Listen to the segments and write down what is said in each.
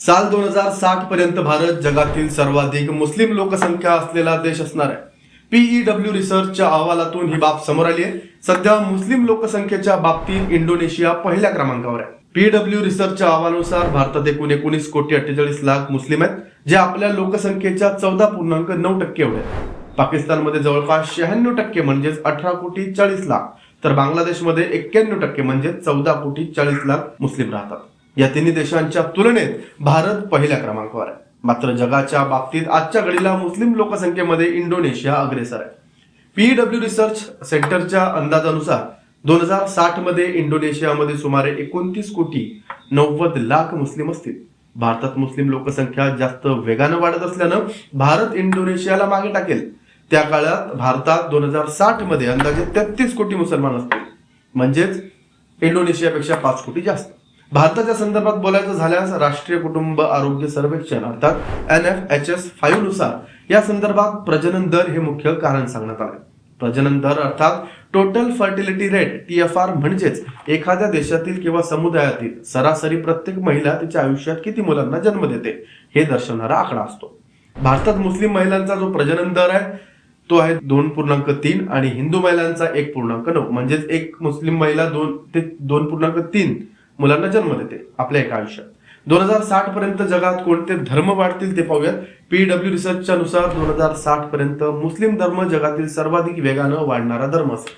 साल दोन हजार साठ पर्यंत भारत जगातील सर्वाधिक मुस्लिम लोकसंख्या असलेला देश असणार आहे. पीईडब्ल्यू रिसर्चच्या अहवालातून ही बाब समोर आली आहे. सध्या मुस्लिम लोकसंख्येच्या बाबतीत इंडोनेशिया पहिल्या क्रमांकावर आहे. पीडब्ल्यू रिसर्चच्या अहवालानुसार भारतात एकूण एकोणीस कोटी अठ्ठेचाळीस लाख मुस्लिम आहेत जे आपल्या लोकसंख्येच्या चौदा पूर्णांक नऊ टक्के एवढे आहेत. पाकिस्तानमध्ये जवळपास शहाण्णव टक्के म्हणजेच अठरा कोटी चाळीस लाख तर बांगलादेशमध्ये एक्क्याण्णव टक्के म्हणजे चौदा कोटी चाळीस लाख मुस्लिम राहतात. या तिन्ही देशांच्या तुलनेत भारत पहिल्या क्रमांकावर आहे. मात्र जगाच्या बाबतीत आजच्या घडीला मुस्लिम लोकसंख्येमध्ये इंडोनेशिया अग्रेसर आहे. पीडब्ल्यू रिसर्च सेंटरच्या अंदाजानुसार दोन हजार साठमध्ये इंडोनेशियामध्ये सुमारे एकोणतीस कोटी नव्वद लाख मुस्लिम असतील. भारतात मुस्लिम लोकसंख्या जास्त वेगानं वाढत असल्यानं भारत इंडोनेशियाला मागे टाकेल. त्या काळात भारतात दोन हजार साठमध्ये अंदाजे तेहतीस कोटी मुसलमान असतील. म्हणजेच इंडोनेशियापेक्षा पाच कोटी जास्त. भारताच्या संदर्भात बोलायचं झाल्यास राष्ट्रीय कुटुंब आरोग्य सर्वेक्षण अर्थात एन एफ एच एस फाईव्हनुसार या संदर्भात प्रजनन दर हे मुख्य कारण सांगण्यात आले. प्रजनन दर अर्थात total fertility rate T F R म्हणजेच एखाद्या देशातील किंवा समुदायातील सरासरी प्रत्येक महिला तिच्या आयुष्यात किती मुलांना जन्म देते हे दर्शवणारा आकडा असतो. भारतात मुस्लिम महिलांचा जो प्रजनन दर आहे तो आहे दोन पूर्णांक तीन आणि हिंदू महिलांचा एक पूर्णांक नऊ. म्हणजेच एक मुस्लिम महिला दोन ते दोन पूर्णांक तीन मुलांना जन्म देते आपल्या एका आयुष्यात. दोन हजार साठ पर्यंत जगात कोणते धर्म वाढतील ते पाहूयात. पीडब्ल्यू रिसर्चच्या नुसार दोन हजार साठ पर्यंत मुस्लिम धर्म जगातील सर्वाधिक वेगानं वाढणारा धर्म असेल.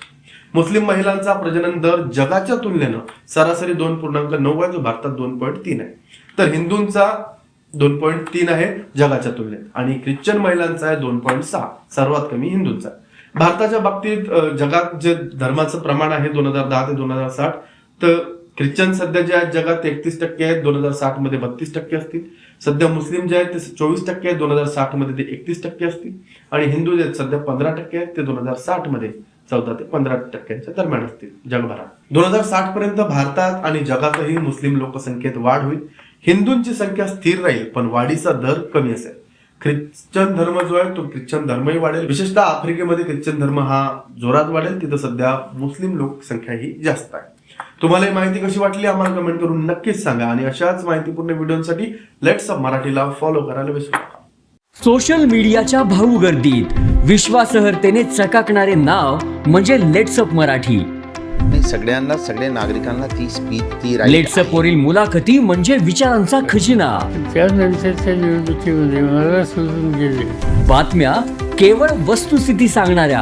मुस्लिम महिलांचा प्रजनन दर जगाच्या तुलनेनं सरासरी दोन पूर्णांक नऊ आहे जो भारतात दोन पॉईंट तीन आहे. तर हिंदूंचा दोन पॉईंट तीन आहे जगाच्या तुलनेत आणि ख्रिश्चन महिलांचा आहे दोन पॉईंट सहा सर्वात कमी हिंदूंचा भारताच्या बाबतीत जगात जे धर्माचं प्रमाण आहे दोन हजार दहा ते दोन हजार साठ तर ख्रिश्चन सध्या जे आहेत जगात एकतीस टक्के आहेत दोन हजार साठमध्ये बत्तीस टक्के असतील. सध्या मुस्लिम जे आहेत ते चोवीस टक्के आहेत दोन हजार साठमध्ये ते एकतीस टक्के असतील. आणि हिंदू जे आहेत सध्या पंधरा टक्के आहेत ते दोन हजार साठमध्ये चौदा ते पंधरा टक्क्यांच्या दरम्यान असतील जगभरात. दोन हजार साठ पर्यंत भारतात आणि जगातही मुस्लिम लोकसंख्येत वाढ होईल. हिंदूंची संख्या स्थिर राहील पण वाढीचा दर कमी असेल. ख्रिश्चन धर्म जो आहे तो ख्रिश्चन धर्मही वाढेल. विशेषतः आफ्रिकेमध्ये ख्रिश्चन धर्म हा जोरात वाढेल. तिथं सध्या मुस्लिम लोकसंख्या ही जास्त आहे. तुम्हाला ही माहिती कशी वाटली आम्हाला कमेंट करून नक्कीच सांगा आणि अशाच माहितीपूर्ण व्हिडिओसाठी लेट्स मराठीला फॉलो करायला विसरू नका सोशल मीडियाच्या भाऊ गर्दीत विश्वासार्हतेने चकाकणारे नाव म्हणजे लेट्सअप मराठी नाही सगळ्यांना सगळ्या नागरिकांना ती स्पीच ती right लेट्सअप. वरील मुलाखती म्हणजे विचारांचा खजिना त्यानंतरच्या निवडणुकीमध्ये मला सोडून गेले बातम्या केवळ वस्तुस्थिती सांगणाऱ्या